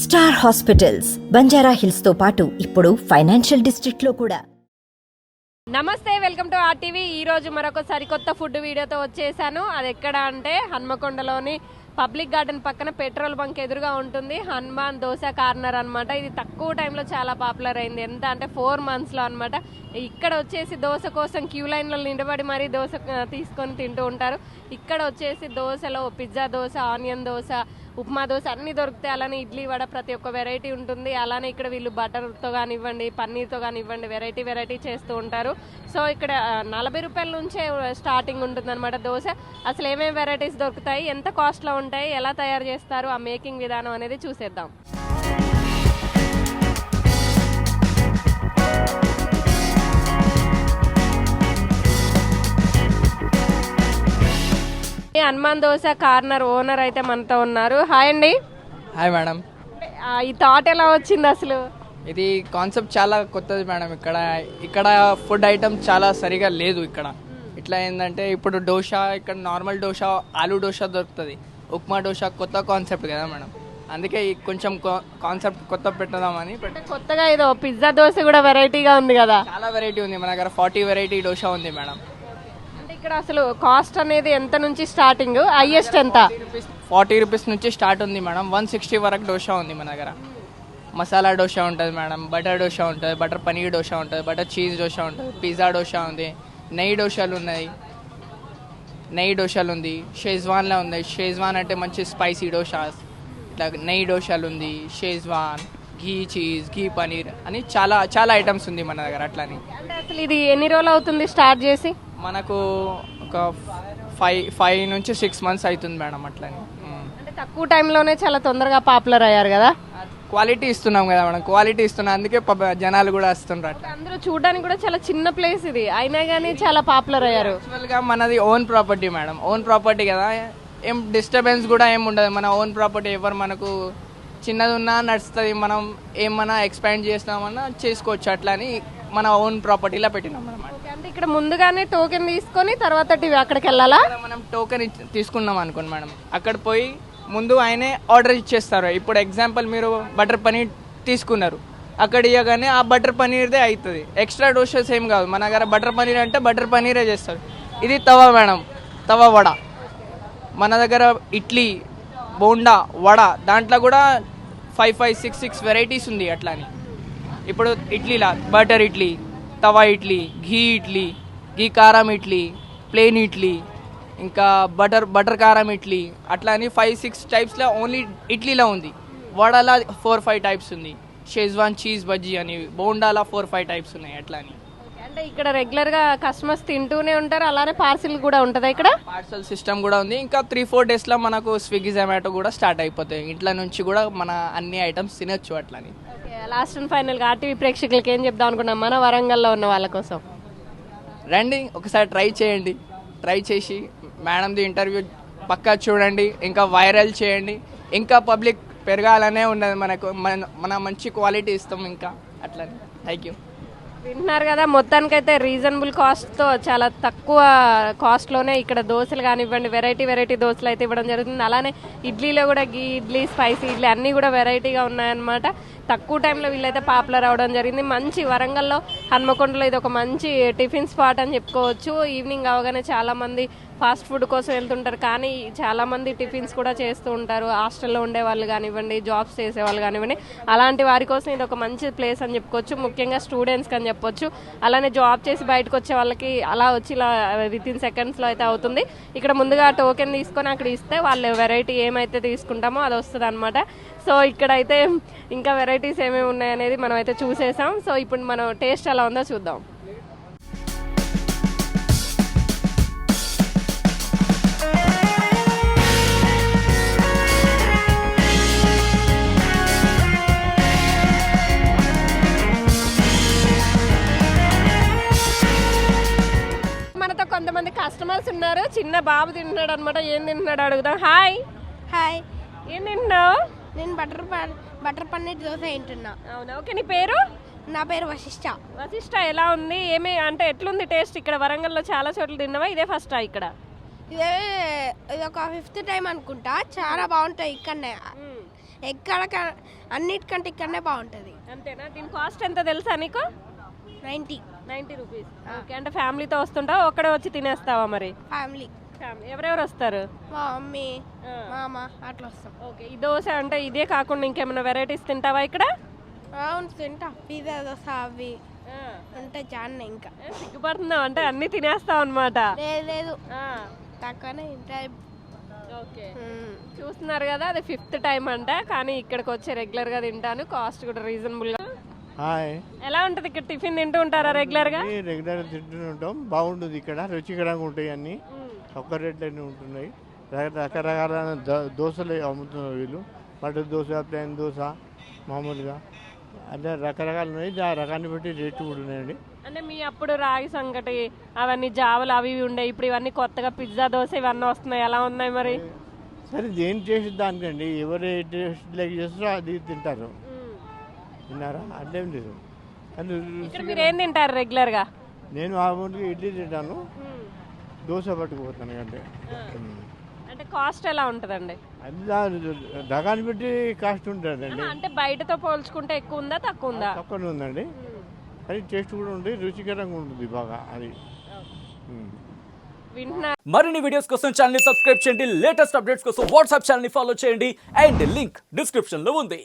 Star hospitals Banjara హిల్స్తో పాటు ఇప్పుడు financial డిస్ట్రిక్ట్లో కూడా. నమస్తే వెల్కమ్ టు ఆర్టీవీ. ఈ రోజు మరొక సరికొత్త ఫుడ్ వీడియోతో వచ్చేసాను. అది ఎక్కడ అంటే హన్మకొండలోని పబ్లిక్ గార్డెన్ పక్కన పెట్రోల్ బంక్ ఎదురుగా ఉంటుంది. హనుమాన్ దోశ కార్నర్ అనమాట ఇది తక్కువ టైంలో చాలా పాపులర్ అయింది. ఎంత అంటే ఫోర్ మంత్స్లో అనమాట ఇక్కడ వచ్చేసి దోశ కోసం క్యూ లైన్లో నిలబడి మరీ దోశ తీసుకొని తింటూ ఉంటారు. ఇక్కడ వచ్చేసి దోశలో పిజ్జా దోశ ఆనియన్ దోశ ఉప్మా దోశ అన్ని దొరుకుతాయి. అలానే ఇడ్లీ వడ ప్రతి ఒక్క వెరైటీ ఉంటుంది. అలానే ఇక్కడ వీళ్ళు బటర్తో కానివ్వండి పన్నీర్తో కానివ్వండి వెరైటీ వెరైటీ చేస్తూ ఉంటారు. సో ఇక్కడ నలభై రూపాయల నుంచే స్టార్టింగ్ ఉంటుంది అనమాట దోశ. అసలు ఏమేమి వెరైటీస్ దొరుకుతాయి ఎంత కాస్ట్లో ఉంటాయి ఎలా తయారు చేస్తారు ఆ మేకింగ్ విధానం అనేది చూసేద్దాం. హనుమాన్ దోశ కార్నర్ ఓనర్ అయితే మనతో ఉన్నారు. హాయ్ అండి. Hi madam. ఈ థాట్ ఎలా వచ్చింది అసలు? ఇది కాన్సెప్ట్ చాలా కొత్తది మేడం ఇక్కడ. ఇక్కడ ఫుడ్ ఐటమ్ చాలా సరిగా లేదు ఇక్కడ. ఇట్లా ఏంటంటే ఇప్పుడు దోశ ఇక్కడ నార్మల్ దోశ ఆలూ దోశ దొరుకుతుంది. ఉప్మా దోశ కొత్త కాన్సెప్ట్ కదా మేడం. అందుకే ఈ కొంచెం కాన్సెప్ట్ కొత్త పెట్టదామని కొత్తగా ఏదో పిజ్జా దోశ కూడా వెరైటీగా ఉంది కదా. చాలా వెరైటీ ఉంది. మన దగ్గర ఫార్టీ వెరైటీ దోశ ఉంది మేడం. ఇక్కడ అసలు కాస్ట్ అనేది ఎంత నుంచి స్టార్టింగ్ హైయెస్ట్ ఎంత? ఫార్టీ రూపీస్ నుంచి స్టార్ట్ ఉంది మేడం. వన్ సిక్స్టీ వరకు దోశ ఉంది మన దగ్గర. మసాలా దోశ ఉంటుంది మేడం. బటర్ దోశ ఉంటుంది బటర్ పనీర్ దోశ ఉంటుంది బటర్ చీజ్ దోశ ఉంటుంది పిజ్జా దోశ ఉంది నెయ్యి దోశలు ఉన్నాయి. నెయ్యి దోశలు ఉంది షేజ్వాన్లో ఉంది. షేజ్వాన్ అంటే మంచి స్పైసీ దోశ. ఇట్లా నెయ్యి దోశలు ఉంది Schezwan ghee cheese ghee paneer అని చాలా చాలా ఐటమ్స్ ఉంది మన దగ్గర అట్లని. అంటే అసలు ఇది ఎన్ని రోజులు అవుతుంది స్టార్ట్ చేసి? మనకు ఒక ఫైవ్ ఫైవ్ నుంచి సిక్స్ మంత్స్ అవుతుంది మేడం అట్లని. అంటే తక్కువ టైంలోనే చాలా తొందరగా పాపులర్ అయ్యారు కదా? క్వాలిటీ ఇస్తున్నాం కదా మేడం. క్వాలిటీ ఇస్తున్నాం అందుకే జనాలు కూడా వస్తుండ్రు అట్లా. అందరూ చూడడానికి కూడా చాలా చిన్న ప్లేస్ ఇది. అయినా కానీ చాలా పాపులర్ అయ్యారు. యాక్చువల్గా మనది own property madam. Own property కదా. ఏం డిస్టర్బెన్స్ కూడా ఏం ఉండదు. మన ఓన్ ప్రాపర్టీ ఎవరు మనకు చిన్నది ఉన్నా నడుస్తుంది మనం ఏమన్నా ఎక్స్పాండ్ చేస్తామన్నా చేసుకోవచ్చు అట్లా అని మన ఓన్ ప్రాపర్టీలో పెట్టినాం ఇక్కడ ముందుగానే టోకెన్ తీసుకొని తర్వాత టీవీ అక్కడికి వెళ్ళాలా? మనం టోకెన్ తీసుకున్నాం అనుకోండి మేడం. అక్కడ పోయి ముందు ఆయనే ఆర్డర్ ఇచ్చేస్తారు. ఇప్పుడు ఎగ్జాంపుల్ మీరు బటర్ పనీర్ తీసుకున్నారు. అక్కడ ఇవ్వగానే ఆ బటర్ పనీర్దే అవుతుంది ఎక్స్ట్రా డోషెస్ ఏం కాదు. మన దగ్గర బటర్ పనీర్ అంటే బటర్ పనీరే చేస్తారు. ఇది తవా మేడం. తవా వడ. మన దగ్గర ఇడ్లీ బోండా వడ దాంట్లో కూడా five five six six varieties ఉంది అట్లా అని ఇప్పుడు ఇడ్లీలా బటర్ ఇడ్లీ తవా ఇడ్లీ ఘీ ఇడ్లీ ఘీ కారం ఇడ్లీ ప్లెయిన్ ఇడ్లీ ఇంకా బటర్ బటర్ కారం ఇడ్లీ అట్లా అని ఫైవ్ సిక్స్ టైప్స్లో ఓన్లీ ఇడ్లీలో ఉంది. వడలా ఫోర్ ఫైవ్ టైప్స్ ఉంది. షేజ్వాన్ చీజ్ బజ్జీ అని బోండాలా ఫోర్ ఫైవ్ టైప్స్ ఉన్నాయి అట్లా అని. అంటే ఇక్కడ రెగ్యులర్గా కస్టమర్స్ తింటూనే ఉంటారు అలానే పార్సిల్ కూడా ఉంటుందా ఇక్కడ? పార్సల్ సిస్టమ్ కూడా ఉంది. ఇంకా త్రీ ఫోర్ డేస్లో మనకు స్విగ్గీ జొమాటో కూడా స్టార్ట్ అయిపోతాయి. ఇంట్లో నుంచి కూడా మన అన్ని ఐటమ్స్ తినొచ్చు అట్లా అని ఓకే లాస్ట్ అండ్ ఫైనల్గా ఆర్టీవీ ప్రేక్షకులకి ఏం చెప్దాం అనుకున్నాం? మన వరంగల్లో ఉన్న వాళ్ళ కోసం. రండి ఒకసారి ట్రై చేయండి. ట్రై చేసి మేడంది ఇంటర్వ్యూ పక్కా చూడండి ఇంకా వైరల్ చేయండి. ఇంకా పబ్లిక్ పెరగాలనే ఉన్నది మనకు. మన మన మంచి క్వాలిటీ ఇస్తాం ఇంకా. అట్లా థ్యాంక్ యూ వింటున్నారు కదా మొత్తానికైతే రీజనబుల్ కాస్ట్తో చాలా తక్కువ కాస్ట్లోనే ఇక్కడ దోశలు కానివ్వండి వెరైటీ వెరైటీ దోశలు అయితే ఇవ్వడం జరుగుతుంది. అలానే ఇడ్లీలో కూడా గీ ఇడ్లీ స్పైసీ ఇడ్లీ అన్నీ కూడా వెరైటీగా ఉన్నాయన్నమాట. తక్కువ టైంలో వీళ్ళైతే పాపులర్ అవడం జరిగింది. మంచి వరంగల్లో హన్మకొండలో ఇది ఒక మంచి టిఫిన్ స్పాట్ అని చెప్పుకోవచ్చు. ఈవినింగ్ అవగానే చాలామంది ఫాస్ట్ ఫుడ్ కోసం వెళ్తుంటారు. కానీ చాలామంది టిఫిన్స్ కూడా చేస్తూ ఉంటారు. హాస్టల్లో ఉండే వాళ్ళు కానివ్వండి జాబ్స్ చేసే వాళ్ళు కానివ్వండి అలాంటి వారి కోసం ఇది ఒక మంచి ప్లేస్ అని చెప్పుకోవచ్చు. ముఖ్యంగా స్టూడెంట్స్కి అని చెప్పొచ్చు. అలానే జాబ్ చేసి బయటకు వచ్చే వాళ్ళకి అలా వచ్చి ఇలా విత్ ఇన్ సెకండ్స్లో అయితే అవుతుంది. ఇక్కడ ముందుగా టోకెన్ తీసుకొని అక్కడ ఇస్తే వాళ్ళు వెరైటీ ఏమైతే తీసుకుంటామో అది వస్తుంది అనమాట సో ఇక్కడైతే ఇంకా వెరైటీ వెరైటీస్ ఏమేమి ఉన్నాయనేది మనం అయితే చూసేసాం. సో ఇప్పుడు మనం టేస్ట్ ఎలా ఉందో చూద్దాం. మనతో కొంతమంది కస్టమర్స్ ఉన్నారు. చిన్న బాబు తింటున్నాడు అనమాట ఏం తింటున్నాడు అడుగుదాం. హాయ్ హాయ్ ఏం తింటున్నావు? నేను బటర్ పన్ బటర్ పన్నీర్ దోశ తింటున్నా. అవునా? ఓకే నీ పేరు? నా పేరు వశిష్ఠ వశిష్ట ఎలా ఉంది? ఏమి అంటే ఎట్లుంది టేస్ట్? ఇక్కడ వరంగల్లో చాలా చోట్ల తిన్నావా? ఇదే ఫస్టా ఇక్కడ? ఇదే ఇది ఒక ఫిఫ్త్ టైం అనుకుంటా. చాలా బాగుంటాయి ఇక్కడనే. ఎక్కడ అన్నిటికంటే ఇక్కడనే బాగుంటుంది. అంతేనా? దీని కాస్ట్ ఎంత తెలుసా నీకు? నైంటీ. Ninety rupees. ఓకే అంటే ఫ్యామిలీతో వస్తుంటావా? ఒక్కడే వచ్చి తినేస్తావా మరి? ఫ్యామిలీ ఫ్యామిలీ ఎవరెవరు వస్తారు? మా మమ్మీ మామ అట్లా వస్తాం. ఓకే ఈ దోశ అంటే ఇదే కాకుండా ఇంకేమైనా వెరైటీస్ తింటావా ఇక్కడ? అవును తింటా. పిజ్జా దోశ అవి ఉంటే చాలా ఇంకా. సిగ్గుపడుతున్నావు అంటే అన్ని తినేస్తావు అనమాట లేదు లేదు. తక్కువనే తింటా. ఓకే. చూస్తున్నారు కదా అది ఫిఫ్త్ టైం అంట కానీ ఇక్కడికి వచ్చి రెగ్యులర్గా తింటాను. కాస్ట్ కూడా రీజనబుల్గా. హాయ్ ఎలా ఉంటది ఇక్కడ? టిఫిన్ తింటూ ఉంటారా రెగ్యులర్గా? రెగ్యులర్ తింటూనే ఉంటాం. బాగుంటుంది ఇక్కడ రుచికరంగా ఉంటాయి అన్ని. ఒక్క రేట్లన్నీ ఉంటున్నాయి. రక- రకరకాల దోశలు అమ్ముతున్నారు వీళ్ళు. బటర్ దోశ ప్లేన్ దోశ మామూలుగా. అదే రకరకాలు ఉన్నాయి. ఆ రకాన్ని బట్టి రేట్లు కూడా ఉన్నాయండి. అంటే మీ అప్పుడు రాగి సంగటి అవన్నీ జావలు అవి ఇవి ఉండే ఇప్పుడు ఇవన్నీ కొత్తగా పిజ్జా దోశ ఇవన్నీ వస్తున్నాయి. ఎలా ఉన్నాయి మరి? సరే దేని టేస్ట్ దానికండి? ఎవరు ఏ టేస్ట్ లైక్ చేస్తారో అది తింటారు. తిన్నారా? అట్లేం లేదు. మీరు ఏం తింటారు రెగ్యులర్గా నేను మామూలుగా ఇడ్లీ తింటాను. దోశ పట్టుకుపోతాను అంటే అంటే కాస్ట్ ఎలా ఉంటదండి? అది దా- రకాన్ని బట్టి కాస్ట్ ఉంటుందండి. అంటే బయటతో పోల్చుకుంటే ఎక్కువ ఉందా తక్కువ ఉందా? తక్కువ ఉందండి. అది టేస్ట్ కూడా ఉంది రుచికరంగా ఉంటుంది బాగా అది. మరిన్ని వీడియోస్ కోసం ఛానల్ సబ్స్క్రైబ్ చేయండి. లేటెస్ట్ అప్డేట్స్ కోసం వాట్సాప్ ఛానల్ ఫాలో చేయండి. అండ్ లింక్ డిస్క్రిప్షన్లో ఉంది.